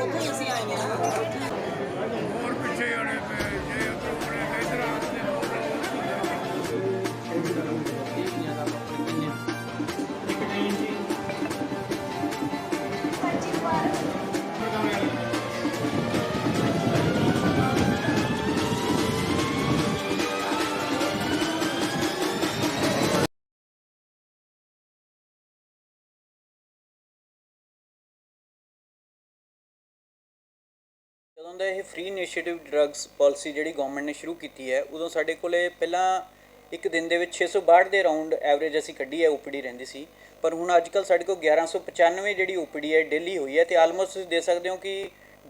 ਉੱਥੋਂ ਹੀ ਅਸੀਂ ਆਏ ਹਾਂ ਹੋਰ ਜਦੋਂ ਦਾ ਇਹ ਫ੍ਰੀ ਇਨੀਸ਼ੀਏਟਿਵ ਡਰੱਗਸ ਪਾਲਿਸੀ ਜਿਹੜੀ ਗਵਰਨਮੈਂਟ ਨੇ ਸ਼ੁਰੂ ਕੀਤੀ ਹੈ, ਉਦੋਂ ਸਾਡੇ ਕੋਲੇ ਪਹਿਲਾਂ ਇੱਕ ਦਿਨ ਦੇ ਵਿੱਚ 662 ਦੇ ਰਾਉਂਡ ਐਵਰੇਜ ਅਸੀਂ ਕੱਢੀ ਹੈ ਓਪੀਡੀ ਰਹਿੰਦੀ ਸੀ। ਪਰ ਹੁਣ ਅੱਜ ਕੱਲ ਸਾਡੇ ਕੋਲ 1195 ਜਿਹੜੀ ਓਪੀਡੀ ਹੈ ਡੇਲੀ ਹੋਈ ਹੈ ਤੇ ਆਲਮੋਸਟ ਤੁਸੀਂ ਦੇ ਸਕਦੇ ਹੋ ਕਿ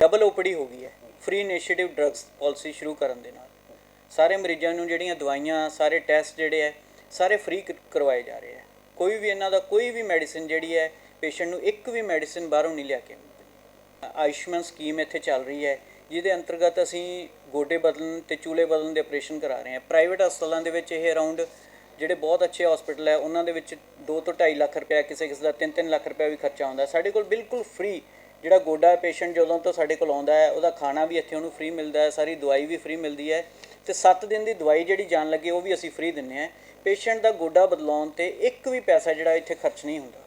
ਡਬਲ ਓਪੀਡੀ ਹੋ ਗਈ ਹੈ। ਫ੍ਰੀ ਇਨੀਸ਼ੀਏਟਿਵ ਡਰੱਗਸ ਪਾਲਿਸੀ ਸ਼ੁਰੂ ਕਰਨ ਦੇ ਨਾਲ। ਸਾਰੇ ਮਰੀਜ਼ਾਂ ਨੂੰ ਜਿਹੜੀਆਂ ਦਵਾਈਆਂ, ਸਾਰੇ ਟੈਸਟ ਜਿਹੜੇ ਹੈ, ਸਾਰੇ ਫ੍ਰੀ ਕਰਵਾਏ ਜਾ ਰਹੇ ਹੈ। ਕੋਈ ਵੀ ਇਹਨਾਂ ਦਾ ਕੋਈ ਵੀ ਮੈਡੀਸਿਨ ਜਿਹੜੀ ਹੈ ਪੇਸ਼ੈਂਟ ਨੂੰ ਇੱਕ ਵੀ ਮੈਡੀਸਿਨ ਬਾਹਰੋਂ ਨਹੀਂ ਲਿਆ ਕੇ ਮਿਲਦੀ ਆਯੁਸ਼ਮਾਨ ਸਕੀਮ ਇੱਥੇ ਚੱਲ ਰਹੀ ਹੈ, ਜਿਹਦੇ ਅੰਤਰਗਤ ਅਸੀਂ ਗੋਡੇ ਬਦਲਣ ਤੇ ਚੂਲੇ ਬਦਲਣ ਦੇ ਆਪਰੇਸ਼ਨ ਕਰਾ ਰਹੇ ਹਾਂ। ਪ੍ਰਾਈਵੇਟ ਹਸਪਤਾਲਾਂ ਦੇ ਵਿੱਚ ਇਹ ਅਰਾਊਂਡ ਜਿਹੜੇ ਬਹੁਤ ਅੱਛੇ ਹਸਪੀਟਲ ਹੈ, ਉਹਨਾਂ ਦੇ ਵਿੱਚ 2 ਤੋਂ 2.5 ਲੱਖ ਰੁਪਏ ਕਿਸੇ ਕਿਸੇ ਦਾ 3-3 ਲੱਖ ਰੁਪਏ ਵੀ ਖਰਚਾ ਆਉਂਦਾ। ਸਾਡੇ ਕੋਲ ਬਿਲਕੁਲ ਫ੍ਰੀ ਜਿਹੜਾ ਗੋਡਾ ਪੇਸ਼ੈਂਟ ਜਦੋਂ ਤੋਂ ਸਾਡੇ ਕੋਲ ਆਉਂਦਾ ਹੈ, ਉਹਦਾ ਖਾਣਾ ਵੀ ਇੱਥੇ ਉਹਨੂੰ ਫ੍ਰੀ ਮਿਲਦਾ ਹੈ, ਸਾਰੀ ਦਵਾਈ ਵੀ ਫ੍ਰੀ ਮਿਲਦੀ ਹੈ ਤੇ 7 ਦਿਨ ਦੀ ਦਵਾਈ ਜਿਹੜੀ ਜਾਣ ਲੱਗੇ, ਉਹ ਵੀ ਅਸੀਂ ਫ੍ਰੀ ਦਿੰਨੇ ਆ ਪੇਸ਼ੈਂਟ ਦਾ ਗੋਡਾ ਬਦਲਾਉਣ ਤੇ ਇੱਕ ਵੀ ਪੈਸਾ ਜਿਹੜਾ ਇੱਥੇ ਖਰਚ ਨਹੀਂ ਹੁੰਦਾ।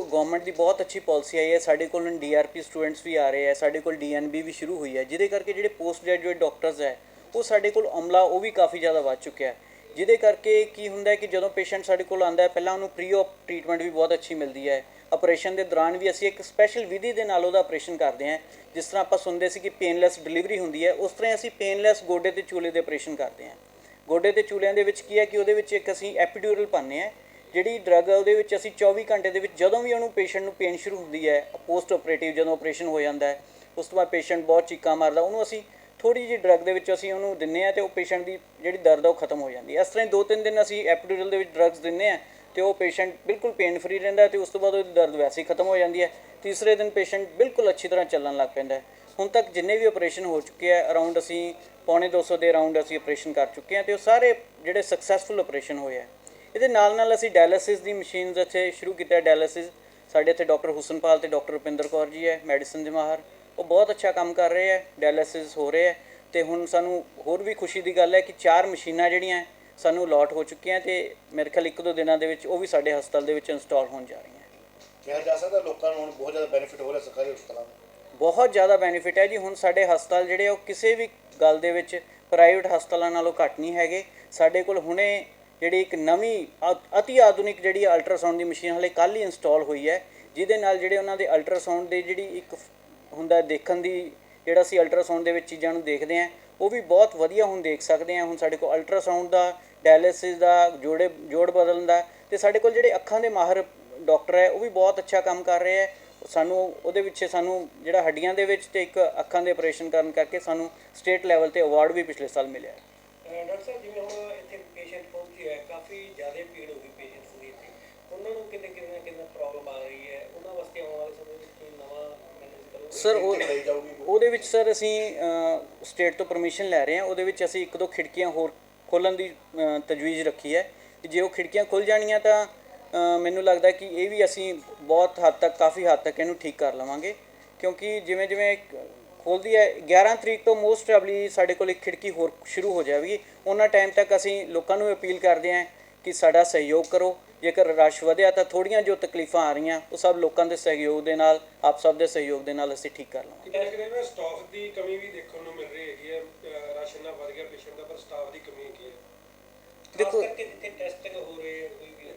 ਗਵਰਨਮੈਂਟ ਦੀ ਬਹੁਤ ਅੱਛੀ ਪਾਲਿਸੀ ਆਈ ਹੈ। ਸਾਡੇ ਕੋਲ ਹੁਣ ਡੀਆਰਪੀ ਸਟੂਡੈਂਟਸ ਵੀ ਆ ਰਹੇ ਹੈ, ਸਾਡੇ ਕੋਲ ਡੀਐਨਬੀ ਵੀ ਸ਼ੁਰੂ ਹੋਈ ਹੈ। ਜਿਹਦੇ ਕਰਕੇ ਜਿਹੜੇ ਪੋਸਟ ਗ੍ਰੈਜੂਏਟ ਡਾਕਟਰਸ ਹੈ, ਉਹ ਸਾਡੇ ਕੋਲ ਅਮਲਾ, ਉਹ ਵੀ ਕਾਫੀ ਜ਼ਿਆਦਾ ਵੱਧ ਚੁੱਕਿਆ ਹੈ। ਜਿਹਦੇ ਕਰਕੇ ਕੀ ਹੁੰਦਾ ਹੈ ਕਿ ਜਦੋਂ ਪੇਸ਼ੈਂਟ ਸਾਡੇ ਕੋਲ ਆਉਂਦਾ ਹੈ, ਪਹਿਲਾਂ ਉਹਨੂੰ ਪ੍ਰੀ ਆਪ ਟ੍ਰੀਟਮੈਂਟ ਵੀ ਬਹੁਤ ਅੱਛੀ ਮਿਲਦੀ ਹੈ। ਆਪਰੇਸ਼ਨ ਦੇ ਦੌਰਾਨ ਵੀ ਅਸੀਂ ਇੱਕ ਸਪੈਸ਼ਲ ਵਿਧੀ ਦੇ ਨਾਲ ਉਹਦਾ ਆਪਰੇਸ਼ਨ ਕਰਦੇ ਹਾਂ। ਜਿਸ ਤਰ੍ਹਾਂ ਆਪਾਂ ਸੁਣਦੇ ਸੀ ਕਿ ਪੇਨਲੈਸ ਡਿਲੀਵਰੀ ਹੁੰਦੀ ਹੈ, ਉਸ ਤਰ੍ਹਾਂ ਹੀ ਅਸੀਂ ਪੇਨਲੈਸ ਗੋਡੇ ਤੇ ਚੂਲੇ ਦੇ ਆਪਰੇਸ਼ਨ ਕਰਦੇ ਹਾਂ। ਗੋਡੇ ਤੇ ਚੂਲਿਆਂ ਦੇ ਵਿੱਚ ਕੀ ਹੈ ਕਿ ਉਹਦੇ ਵਿੱਚ ਇੱਕ ਅਸੀਂ ਐਪੀਡਿਊਰਲ ਪਾਉਂਦੇ ਹਾਂ। ਜਿਹੜੀ ਡਰੱਗ ਹੈ ਉਹਦੇ ਵਿੱਚ ਅਸੀਂ 24 ਘੰਟੇ ਦੇ ਵਿੱਚ ਜਦੋਂ ਵੀ ਉਹਨੂੰ ਪੇਸ਼ੈਂਟ ਨੂੰ ਪੇਨ ਸ਼ੁਰੂ ਹੁੰਦੀ ਹੈ ਪੋਸਟ ਆਪਰੇਟਿਵ ਜਦੋਂ ਆਪਰੇਸ਼ਨ ਹੋ ਜਾਂਦਾ ਹੈ, ਉਸ ਤੋਂ ਬਾਅਦ ਪੇਸ਼ੈਂਟ ਬਹੁਤ ਚੀਕਾਂ ਮਾਰਦਾ, ਉਹਨੂੰ ਅਸੀਂ ਥੋੜੀ ਜਿਹੀ ਡਰੱਗ ਦੇ ਵਿੱਚ ਅਸੀਂ ਉਹਨੂੰ ਦਿੰਨੇ ਆ ਤੇ ਉਹ ਪੇਸ਼ੈਂਟ ਦੀ ਜਿਹੜੀ ਦਰਦ ਆ, ਉਹ ਖਤਮ ਹੋ ਜਾਂਦੀ ਹੈ। ਇਸ ਤਰ੍ਹਾਂ ਹੀ ਦੋ ਤਿੰਨ ਦਿਨ ਅਸੀਂ ਐਪੀਡਿਊਰਲ ਦੇ ਵਿੱਚ ਡਰੱਗਸ ਦਿੰਨੇ ਆ ਤੇ ਉਹ ਪੇਸ਼ੈਂਟ ਬਿਲਕੁਲ ਪੇਨ ਫਰੀ ਰਹਿੰਦਾ ਹੈ ਤੇ ਉਸ ਤੋਂ ਬਾਅਦ ਉਹਦੀ ਦਰਦ ਵੈਸੇ ਹੀ ਖਤਮ ਹੋ ਜਾਂਦੀ ਹੈ। ਤੀਸਰੇ ਦਿਨ ਪੇਸ਼ੈਂਟ ਬਿਲਕੁਲ ਅੱਛੀ ਤਰ੍ਹਾਂ ਚੱਲਣ ਲੱਗ ਪੈਂਦਾ ਹੈ। ਹੁਣ ਤੱਕ ਜਿੰਨੇ ਵੀ ਆਪਰੇਸ਼ਨ ਹੋ ਚੁੱਕੇ ਆ ਅਰਾਊਂਡ ਅਸੀਂ ਪੌਣੇ 200 ਦੇ ਅਰਾਊਂਡ ਅਸੀਂ ਆਪਰੇਸ਼ਨ ਕਰ ਚੁੱਕੇ ਆ ਤੇ ਉਹ ਸਾਰੇ ਜਿਹੜੇ ਸਕਸੈਸਫੁਲ ਆਪਰੇਸ਼ਨ ਹੋਏ ਆ ਇਹਦੇ ਨਾਲ ਨਾਲ ਅਸੀਂ ਡਾਇਲਿਸਿਸ ਦੀ ਮਸ਼ੀਨਸ ਇੱਥੇ ਸ਼ੁਰੂ ਕੀਤਾ ਡਾਇਲਿਸਿਸ ਸਾਡੇ ਇੱਥੇ ਡਾਕਟਰ ਹੁਸਨਪਾਲ ਤੇ ਡਾਕਟਰ ਰੁਪਿੰਦਰ ਕੌਰ ਜੀ ਹੈ ਮੈਡੀਸਨ ਦੇ ਮਾਹਰ। ਉਹ ਬਹੁਤ ਅੱਛਾ ਕੰਮ ਕਰ ਰਹੇ ਹੈ ਡਾਇਲਿਸਿਸ ਹੋ ਰਹੇ ਹੈ। ਤੇ ਹੁਣ ਸਾਨੂੰ ਹੋਰ ਵੀ ਖੁਸ਼ੀ ਦੀ ਗੱਲ ਹੈ ਕਿ ਚਾਰ ਮਸ਼ੀਨਾਂ ਜਿਹੜੀਆਂ ਸਾਨੂੰ ਅਲਾਟ ਹੋ ਚੁੱਕੀਆਂ ਤੇ ਮੇਰੇ ਖਿਆਲ ਇੱਕ ਦੋ ਦਿਨਾਂ ਦੇ ਵਿੱਚ ਉਹ ਵੀ ਸਾਡੇ ਹਸਪਤਾਲ ਦੇ ਵਿੱਚ ਇੰਸਟਾਲ ਹੋਣ ਜਾ ਰਹੀਆਂ। ਕਿਹਾ ਜਾ ਸਕਦਾ ਲੋਕਾਂ ਨੂੰ ਹੁਣ ਬਹੁਤ ਜ਼ਿਆਦਾ ਬੈਨੀਫਿਟ ਹੋ ਰਿਹਾ ਸਰਕਾਰੀ ਹਸਪਤਾਲਾਂ ਦਾ। ਬਹੁਤ ਜ਼ਿਆਦਾ ਬੈਨੀਫਿਟ ਹੈ ਜੀ। ਹੁਣ ਸਾਡੇ ਹਸਪਤਾਲ ਜਿਹੜੇ ਉਹ ਕਿਸੇ ਵੀ ਗੱਲ ਦੇ ਵਿੱਚ ਪ੍ਰਾਈਵੇਟ ਹਸਪਤਾਲਾਂ ਨਾਲੋਂ ਘੱਟ ਨਹੀਂ ਹੈਗੇ। ਸਾਡੇ ਕੋਲ ਹੁਣੇ ਜਿਹੜੀ ਇੱਕ ਨਵੀਂ ਆ- ਅਤੀ ਆਧੁਨਿਕ ਜਿਹੜੀ ਅਲਟਰਾਸਾਊਂਡ ਦੀ ਮਸ਼ੀਨ ਹਲੇ ਕੱਲ ਹੀ ਇੰਸਟਾਲ ਹੋਈ ਹੈ, ਜਿਹਦੇ ਨਾਲ ਜਿਹੜੇ ਉਹਨਾਂ ਦੇ ਅਲਟਰਾਸਾਊਂਡ ਦੇ ਜਿਹੜੀ ਇੱਕ ਹੁੰਦਾ ਦੇਖਣ ਦੀ ਜਿਹੜਾ ਅਸੀਂ ਅਲਟਰਾਸਾਊਂਡ ਦੇ ਵਿੱਚ ਚੀਜ਼ਾਂ ਨੂੰ ਦੇਖਦੇ ਹਾਂ, ਉਹ ਵੀ ਬਹੁਤ ਵਧੀਆ ਹੁਣ ਦੇਖ ਸਕਦੇ ਹਾਂ, ਹੁਣ ਸਾਡੇ ਕੋਲ ਅਲਟਰਾਸਾਊਂਡ ਦਾ ਡਾਇਲਿਸਿਸ ਦਾ, ਜੋੜੇ, ਜੋੜ ਬਦਲਣ ਦਾ ਤੇ ਸਾਡੇ ਕੋਲ ਜਿਹੜੇ ਅੱਖਾਂ ਦੇ ਮਾਹਰ ਡਾਕਟਰ ਹੈ, ਉਹ ਵੀ ਬਹੁਤ ਅੱਛਾ ਕੰਮ ਕਰ ਰਹੇ ਹੈ। ਸਾਨੂੰ ਉਹਦੇ ਵਿੱਚ ਸਾਨੂੰ ਜਿਹੜਾ ਹੱਡੀਆਂ ਦੇ ਵਿੱਚ ਤੇ ਇੱਕ ਅੱਖਾਂ ਦੇ ਆਪਰੇਸ਼ਨ ਕਰਨ ਕਰਕੇ ਸਾਨੂੰ ਸਟੇਟ ਲੈਵਲ ਤੇ ਅਵਾਰਡ ਵੀ ਪਿਛਲੇ ਸਾਲ ਮਿਲਿਆ ਡਾਕਟਰ ਸਾਹਿਬ, ਜਿਵੇਂ ਹੁਣ ਇੱਥੇ ਪੇਸ਼ੈਂਟ ਪਹੁੰਚੇ ਹੈ ਕਾਫੀ ਜ਼ਿਆਦਾ ਭੀੜ ਹੋ ਗਈ ਪੇਸ਼ੈਂਟਸ ਦੀ ਇੱਥੇ ਉਹਨਾਂ ਨੂੰ ਕਿਤੇ ਕਿਤੇ ਨਾ ਕਿਤੇ ਪ੍ਰੋਬਲਮ ਆ ਰਹੀ ਹੈ। ਉਹਨਾਂ ਵਾਸਤੇ ਆਉਣ ਵਾਲੇ ਸਮੇਂ ਵਿੱਚ ਕੋਈ ਨਵਾਂ ਸਰ ਉਹਦੇ ਵਿੱਚ ਸਰ ਅਸੀਂ ਸਟੇਟ ਤੋਂ ਪਰਮਿਸ਼ਨ ਲੈ ਰਹੇ ਹਾਂ। ਉਹਦੇ ਵਿੱਚ ਅਸੀਂ ਇੱਕ ਦੋ ਖਿੜਕੀਆਂ ਹੋਰ ਖੋਲਣ ਦੀ ਤਜਵੀਜ਼ ਰੱਖੀ ਹੈ। ਕਿ ਜੇ ਉਹ ਖਿੜਕੀਆਂ ਖੁੱਲ ਜਾਣੀਆਂ ਤਾਂ ਮੈਨੂੰ ਲੱਗਦਾ ਕਿ ਇਹ ਵੀ ਅਸੀਂ ਬਹੁਤ ਹੱਦ ਤੱਕ ਕਾਫੀ ਹੱਦ ਤੱਕ ਇਹਨੂੰ ਠੀਕ ਕਰ ਲਵਾਂਗੇ। ਕਿਉਂਕਿ ਜਿਵੇਂ ਜਿਵੇਂ ਖੋਲਦੀ ਹੈ। 11 ਤਰੀਕ ਤੋਂ ਮੋਸਟ ਪ੍ਰੋਬਬਲੀ ਸਾਡੇ ਕੋਲ ਇੱਕ ਖਿੜਕੀ ਹੋਰ ਸ਼ੁਰੂ ਹੋ ਜਾਵੇਗੀ। ਉਹਨਾਂ ਟਾਈਮ ਤੱਕ ਅਸੀਂ ਲੋਕਾਂ ਨੂੰ ਅਪੀਲ ਕਰਦੇ ਹਾਂ ਕਿ ਸਾਡਾ ਸਹਿਯੋਗ ਕਰੋ। ਜੇਕਰ ਰਸ਼ ਵਧਿਆ ਤਾਂ ਥੋੜੀਆਂ ਜੋ ਤਕਲੀਫਾਂ ਆ ਰਹੀਆਂ ਉਹ ਸਭ ਲੋਕਾਂ ਦੇ ਸਹਿਯੋਗ ਦੇ ਨਾਲ ਆਪ ਸਭ ਦੇ ਸਹਿਯੋਗ ਦੇ ਨਾਲ ਅਸੀਂ ਠੀਕ ਕਰ ਲਵਾਂਗੇ। ਕਿਤੇ ਕਿਤੇ ਨਾ ਸਟਾਫ ਦੀ ਕਮੀ ਵੀ ਦੇਖਣ ਨੂੰ ਮਿਲ ਰਹੀ ਹੈਗੀ ਹੈ। ਰਸ਼ ਇੰਨਾ ਵੱਧ ਗਿਆ ਪੇਸ਼ੈਂਟ ਦਾ ਪਰ ਸਟਾਫ ਦੀ ਕਮੀ ਹੈਗੀ ਹੈ। ਦੇਖੋ- ਜਿੱਥੇ ਟੈਸਟ ਹੋ ਰਹੇ ਹੈ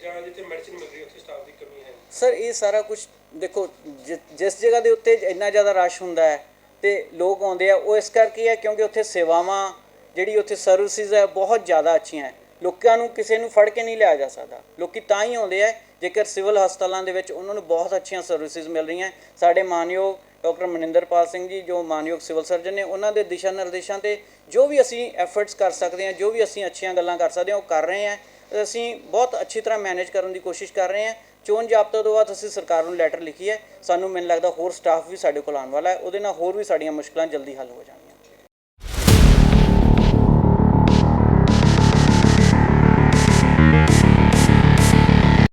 ਜਾਂ ਜਿੱਥੇ ਮੈਡੀਸਿਨ ਮਿਲ ਰਹੀ ਉੱਥੇ ਸਟਾਫ ਦੀ ਕਮੀ ਹੈ। ਸਰ ਇਹ ਸਾਰਾ ਕੁਝ ਦੇਖੋ ਜਿਸ ਜਗ੍ਹਾ ਦੇ ਉੱਤੇ ਇੰਨਾ ਜ਼ਿਆਦਾ ਰਸ਼ ਹੁੰਦਾ ਹੈ ਤੇ ਲੋਕ ਆਉਂਦੇ ਆ, ਉਹ ਇਸ ਕਰਕੇ ਹੈ? ਕਿਉਂਕਿ ਉੱਥੇ ਸੇਵਾਵਾਂ ਜਿਹੜੀ ਉੱਥੇ ਸਰਵਿਸਿਜ਼ ਹੈ, ਬਹੁਤ ਜ਼ਿਆਦਾ ਅੱਛੀਆਂ ਹੈ। ਲੋਕਾਂ ਨੂੰ ਕਿਸੇ ਨੂੰ ਫੜ ਕੇ ਨਹੀਂ ਲਿਆ ਜਾ ਸਕਦਾ। ਲੋਕੀ ਤਾਂ ਹੀ ਆਉਂਦੇ ਆ, ਜੇਕਰ ਸਿਵਲ ਹਸਪਤਾਲਾਂ ਦੇ ਵਿੱਚ ਉਹਨਾਂ ਨੂੰ ਬਹੁਤ ਅੱਛੀਆਂ ਸਰਵਿਸਿਜ਼ ਮਿਲ ਰਹੀਆਂ ਸਾਡੇ ਮਾਨਯੋਗ ਡਾਕਟਰ ਮਨਿੰਦਰਪਾਲ ਸਿੰਘ ਜੀ, ਜੋ ਮਾਨਯੋਗ ਸਿਵਲ ਸਰਜਨ ਨੇ, ਉਹਨਾਂ ਦੇ ਦਿਸ਼ਾ ਨਿਰਦੇਸ਼ਾਂ ਤੇ ਜੋ ਵੀ ਅਸੀਂ ਐਫਰਟਸ ਕਰ ਸਕਦੇ ਹਾਂ, ਜੋ ਵੀ ਅਸੀਂ ਅੱਛੀਆਂ ਗੱਲਾਂ ਕਰ ਸਕਦੇ ਹਾਂ, ਉਹ ਕਰ ਰਹੇ ਹਾਂ। ਅਸੀਂ ਬਹੁਤ ਅੱਛੀ ਤਰ੍ਹਾਂ ਮੈਨੇਜ ਕਰਨ ਦੀ ਕੋਸ਼ਿਸ਼ ਕਰ ਰਹੇ ਹਾਂ। ਚੋਣ ਜਾਬਤਾ ਤੋਂ ਬਾਅਦ ਅਸੀਂ ਸਰਕਾਰ ਨੂੰ ਲੈਟਰ ਲਿਖੀ ਹੈ। ਸਾਨੂੰ ਮੈਨੂੰ ਲੱਗਦਾ ਹੋਰ ਸਟਾਫ ਵੀ ਸਾਡੇ ਕੋਲ ਆਉਣ ਵਾਲਾ ਹੈ। ਉਹਦੇ ਨਾਲ ਹੋਰ ਵੀ ਸਾਡੀਆਂ ਮੁਸ਼ਕਲਾਂ ਜਲਦੀ ਹੱਲ ਹੋ ਜਾਣ